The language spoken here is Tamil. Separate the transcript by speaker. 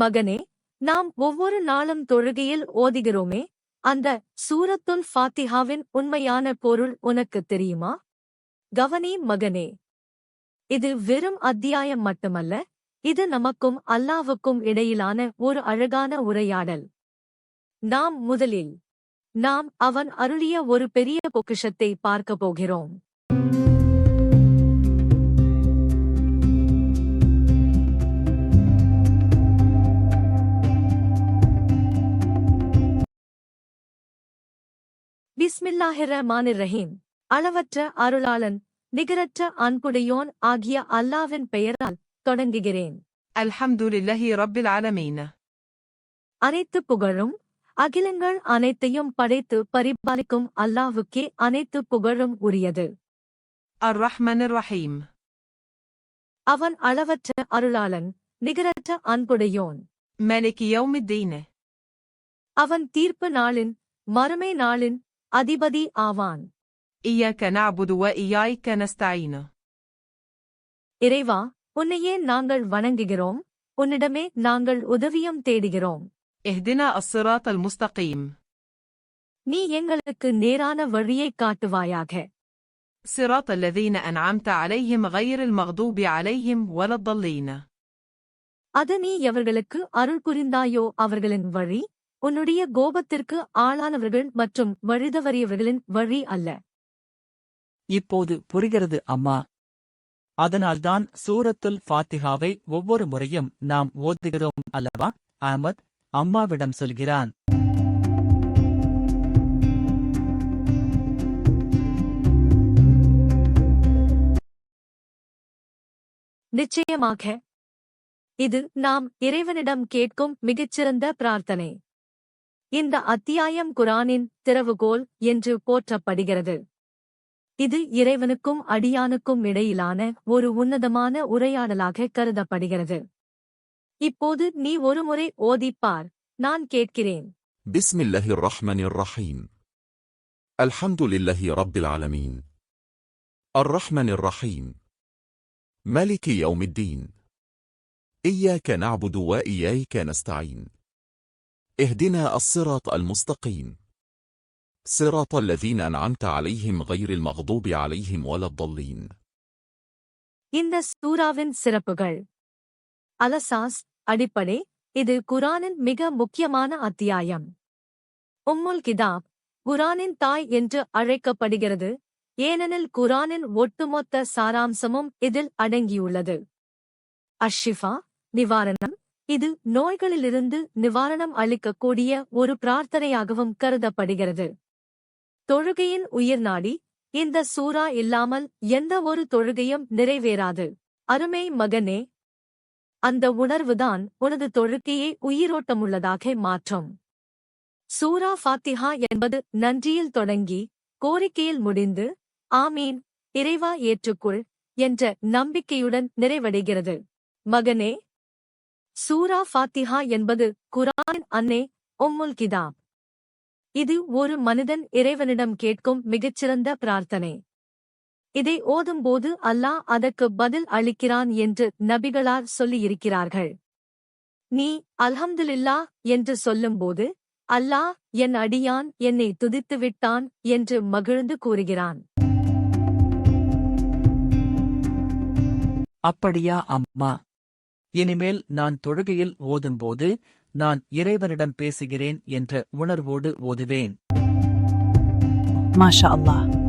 Speaker 1: மகனே நாம் ஒவ்வொரு நாளும் தொழுகையில் ஓதுகிறோமே அந்த சூரத்துல் ஃபாத்திஹாவின் உண்மையான பொருள் உனக்கு தெரியுமா? கவனி மகனே இது வெறும் அத்தியாயம் மட்டுமல்ல இது நமக்கும் அல்லாவுக்கும் இடையிலான ஒரு அழகான உரையாடல். நாம் முதலில் நாம் அவன் அருளிய ஒரு பெரிய பொக்கிஷத்தை பார்க்கப் போகிறோம். பிஸ்மில்லாஹிரமானிர் ரஹீம் அளவற்ற அருளாளன் நிகரற்ற அன்புடையோன் ஆகிய அல்லாவின் பெயரால் தொடங்குகிறேன்.
Speaker 2: அல்ஹம்துலில்லாஹி ரப்பில்
Speaker 1: அனைத்து புகழும் அகிலங்கள் அனைத்தையும் படைத்து பரிபாலிக்கும் அல்லாவுக்கே அனைத்து புகழும் உரியது.
Speaker 2: ரஹீம்
Speaker 1: அவன் அளவற்ற அருளாளன் நிகரற்ற அன்புடையோன்.
Speaker 2: மலிக் யௌமித்தீன.
Speaker 1: அவன் தீர்ப்பு நாளின் மறுமை நாளின் அதிபதி ஆவான்
Speaker 2: إياك نعبد وإياك نستعين
Speaker 1: இறைவா உன்னையே நாங்கள் வணங்குகிறோம் உன்னிடமே நாங்கள் உதவியும் தேடுகிறோம்
Speaker 2: اهدنا الصراط المستقيم
Speaker 1: நீ எங்களுக்கு நேரான வழியைக் காட்டுவாயாக
Speaker 2: صراط الذين أنعمت عليهم غير المغضوب عليهم ولا الضالين
Speaker 1: அது நீ எவர்களுக்கு அருள் புரிந்தாயோ அவர்களின் வழி உன்னுடைய கோபத்திற்கு ஆளானவர்கள் மற்றும் வழிதவறியவர்களின் வழி அல்ல.
Speaker 3: இப்போது புரிகிறது அம்மா. அதனால்தான் சூரத்துல் ஃபாத்திஹாவை ஒவ்வொரு முறையும் நாம் ஓதுகிறோம் அல்லவா? அஹமத் அம்மாவிடம் சொல்கிறான்.
Speaker 1: நிச்சயமாக. இது நாம் இறைவனிடம் கேட்கும் மிகச்சிறந்த பிரார்த்தனை. இந்த அத்தியாயம் குரானின் திறவுகோல் என்று போற்றப்படுகிறது இது இறைவனுக்கும் அடியானுக்கும் இடையிலான ஒரு உன்னதமான உரையாடலாக கருதப்படுகிறது இப்போது நீ ஒருமுறை ஓதிப்பார் நான் கேட்கிறேன்
Speaker 4: بسم الله الرحمن الرحيم الحمد لله رب العالمين الرحمن الرحيم مالك يوم الدين إياك نعبد وإياك نستعين اهدنا الصراط المستقيم صراط الذين أنعمت عليهم غير المغضوب عليهم ولا الضالين
Speaker 1: இந்த சூராவின் சிறப்புகள் அலசாஸ் அடிப்படை இது குரானின் மிக முக்கியமான அத்தியாயம் உம்முல் கிதாப் குரானின் தாய் என்று அழைக்கப்படுகிறது ஏனெனில் குரானின் ஒட்டுமொத்த சாராம்சமும் இதில் அடங்கியுள்ளது அஷ்ஷிஃபா நிவாரணம் இது நோய்களிலிருந்து நிவாரணம் அளிக்கக்கூடிய ஒரு பிரார்த்தனையாகவும் கருதப்படுகிறது. தொழுகையின் உயிர்நாடி இந்த சூரா இல்லாமல் எந்த ஒரு தொழுகையும் நிறைவேறாது. அருமை மகனே அந்த உணர்வுதான் உனது தொழுகையை உயிரோட்டமுள்ளதாக மாற்றும். சூரா ஃபாத்திஹா என்பது நன்றியில் தொடங்கி கோரிக்கையில் முடிந்து ஆமீன் இறைவா ஏற்றுக்குள் என்ற நம்பிக்கையுடன் நிறைவடைகிறது. மகனே சூரா ஃபாத்திஹா என்பது குரான் அன்னே உம்முல் கிதாப். இது ஒரு மனிதன் இறைவனிடம் கேட்கும் மிகச்சிறந்த பிரார்த்தனை. இதை ஓதும்போது அல்லாஹ் அதற்கு பதில் அளிக்கிறான் என்று நபிகளார் சொல்லியிருக்கிறார்கள். நீ அல்ஹம்துலில்லா என்று சொல்லும்போது அல்லாஹ் என் அடியான் என்னை துதித்து விட்டான் என்று மகிழ்ந்து கூறுகிறான்.
Speaker 3: அப்படியா அம்மா? இனிமேல் நான் தொழுகையில் ஓதும்போது நான் இறைவனிடம் பேசுகிறேன் என்ற உணர்வோடு ஓதுவேன்.
Speaker 5: மாஷா அல்லாஹ்.